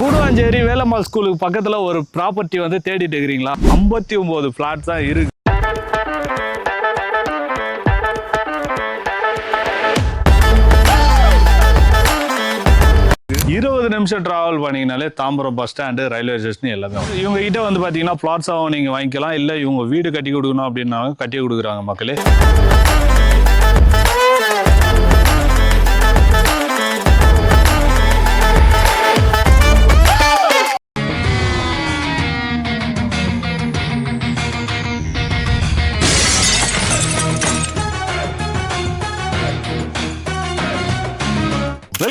கூடுவாஞ்சேரி வேலம்மாள் ஸ்கூலுக்கு பக்கத்தில் ஒரு ப்ராப்பர்ட்டி வந்து தேடிட்டு இருக்கிறீங்களா? ஐம்பத்தி ஒம்பது ஃப்ளாட் தான் இருக்கு. இருபது நிமிஷம் travel பண்ணீங்கனாலே Tambaram bus stand railway station எல்லாமே இவங்க கிட்ட வந்து பார்த்தீங்கன்னா பிளாட்ஸாகவும் நீங்கள் வாங்கிக்கலாம். இல்லை இவங்க வீடு கட்டி கொடுக்கணும் அப்படின்னாலும் கட்டி கொடுக்குறாங்க மக்களே.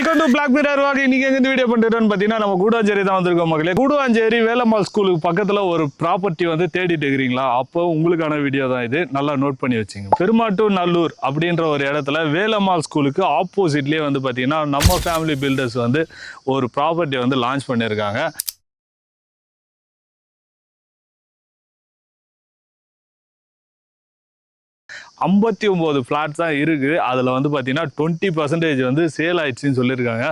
வெல்கம் டு பிளாக் மிரர் வாங்க இன்னைக்கு எங்க இந்த வீடியோ பண்ணிட்டோம்னு பார்த்தீங்கன்னா நம்ம கூடாஞ்சேரி தான் வந்திருக்கோம் மக்களே. கூடுவாஞ்சேரி வேலம்மாள் ஸ்கூலுக்கு பக்கத்தில் ஒரு ப்ராப்பர்ட்டி வந்து தேடிட்டு இருக்கிறீங்களா? அப்போ உங்களுக்கான வீடியோ தான் இது. நல்லா நோட் பண்ணி வச்சுங்க. பெருமாட்டூர் நல்லூர் அப்படின்ற ஒரு இடத்துல வேலம்மாள் ஸ்கூலுக்கு ஆப்போசிட்லேயே வந்து பார்த்தீங்கன்னா நம்ம ஃபேமிலி பில்டர்ஸ் வந்து ஒரு ப்ராப்பர்ட்டி வந்து லான்ச் பண்ணியிருக்காங்க. ஐம்பத்தி ஒம்பது ஃப்ளாட் தான் இருக்குது அதில் வந்து பார்த்தீங்கன்னா டுவெண்ட்டி பர்சன்டேஜ் வந்து சேல் ஆயிடுச்சுன்னு சொல்லியிருக்காங்க.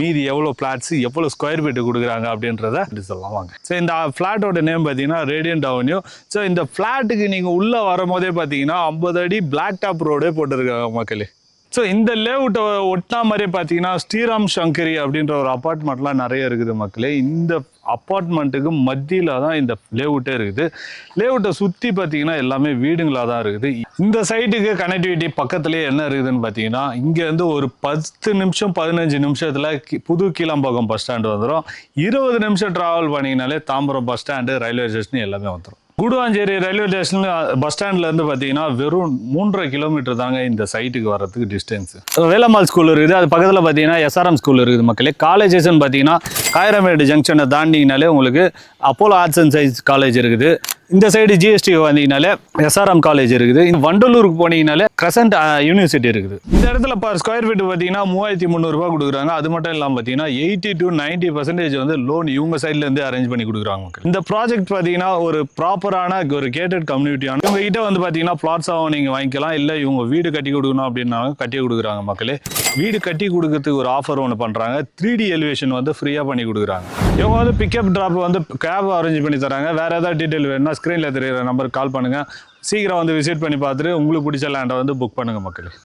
மீதி எவ்வளோ ஃப்ளாட்ஸ் எவ்வளோ ஸ்கொயர் ஃபீட்டு கொடுக்குறாங்க அப்படின்றத சொல்லலாம் வாங்க. ஸோ இந்த ஃப்ளாட்டோட நேம் பார்த்தீங்கன்னா ரேடியன்ட் அவென்யூ ஸோ இந்த ஃப்ளாட்டுக்கு நீங்கள் உள்ளே வரும்போதே பார்த்தீங்கன்னா ஐம்பது அடி பிளாக் டாப் ரோடே போட்டிருக்காங்க மக்களே. ஸோ இந்த லேஅவுட்டை ஒட்டினா மாதிரியே பார்த்தீங்கன்னா ஸ்ரீராம் சங்கரி அப்படின்ற ஒரு அப்பார்ட்மெண்ட்லாம் நிறைய இருக்குது மக்களே. இந்த அப்பார்ட்மெண்ட்டுக்கு மத்தியில் தான் இந்த லேஅவுட்டே இருக்குது. லேஅவுட்டை சுற்றி பார்த்தீங்கன்னா எல்லாமே வீடுங்களாக தான் இருக்குது. இந்த சைட்டுக்கு கனெக்டிவிட்டி பக்கத்துலேயே என்ன இருக்குதுன்னு பார்த்தீங்கன்னா இங்கேருந்து ஒரு பத்து நிமிஷம் பதினஞ்சு நிமிஷத்தில் கி- புது கீழாம்பாக்கம் பஸ் ஸ்டாண்டு வந்துடும் இருபது நிமிஷம் ட்ராவல் பண்ணிங்கனாலே Tambaram bus stand railway station எல்லாமே வந்துடும் கூடுவாஞ்சேரி ரயில்வே ஸ்டேஷன் பஸ் ஸ்டாண்ட்லேருந்து பார்த்தீங்கன்னா வெறும் மூன்றரை கிலோமீட்டர் தாங்க இந்த சைட்டுக்கு வரதுக்கு டிஸ்டன்ஸ் வேலம்மாள் ஸ்கூல் இருக்குது. அது பக்கத்தில் பார்த்தீங்கன்னா எஸ்ஆர்எம் ஸ்கூல் இருக்குது மக்களே. காலேஜஸ்ன்னு பார்த்தீங்கன்னா ஹைரமேடு ஜங்ஷனை தாண்டிங்கனாலே உங்களுக்கு Apollo arts and science college இருக்குது. இந்த சைடு ஜிஎஸ்டி வந்தீங்கனாலே எஸ்ஆர்எம் காலேஜ் இருக்குது. இந்த வண்டலூருக்கு போனீங்கனாலே கிரசன்ட் யூனிவர்சிட்டி uh, இருக்குது. இந்த இடத்துல பர் ஸ்கொயர் ஃபீட் பார்த்தீங்கன்னா மூவாயிரத்தி முந்நூறுரூவா கொடுக்குறாங்க. அது மட்டும் இல்லாமல் பார்த்தீங்கன்னா எயிட்டி டு நைன்டி பர்சன்டேஜ் வந்து லோன் இவங்க சைட்லேருந்து அரேஞ்ச் பண்ணி கொடுக்குறாங்க மக்கள். இந்த ப்ராஜெக்ட் பார்த்தீங்கன்னா ஒரு ப்ராப்பரான ஒரு கேட்டட் கம்யூனிட்டியான இவங்க கிட்ட வந்து பார்த்தீங்கன்னா பிளாட்ஸாகவும் நீங்கள் வாங்கிக்கலாம். இல்லை இவங்க வீடு கட்டி கொடுக்கணும் அப்படின்னாலும் கட்டி கொடுக்குறாங்க மக்களே. வீடு கட்டி கொடுக்கறதுக்கு ஒரு ஆஃபர் ஒன்று பண்ணுறாங்க த்ரீ டி எலிவேஷன் வந்து ஃப்ரீயாக பண்ணி கொடுக்குறாங்க. இவங்க வந்து பிக்கப் ட்ராப் வந்து கேப் அரேஞ்ச் பண்ணி தராங்க. வேறு ஏதாவது டீட்டெயில் வேணும்னா ஸ்க்ரீனில் தெரியுற நம்பருக்கு கால் பண்ணுங்கள் சீக்கிரம் வந்து விசிட் பண்ணி பார்த்துட்டு உங்களுக்கு பிடிச்ச லேண்டை வந்து புக் பண்ணுங்கள் மக்களே.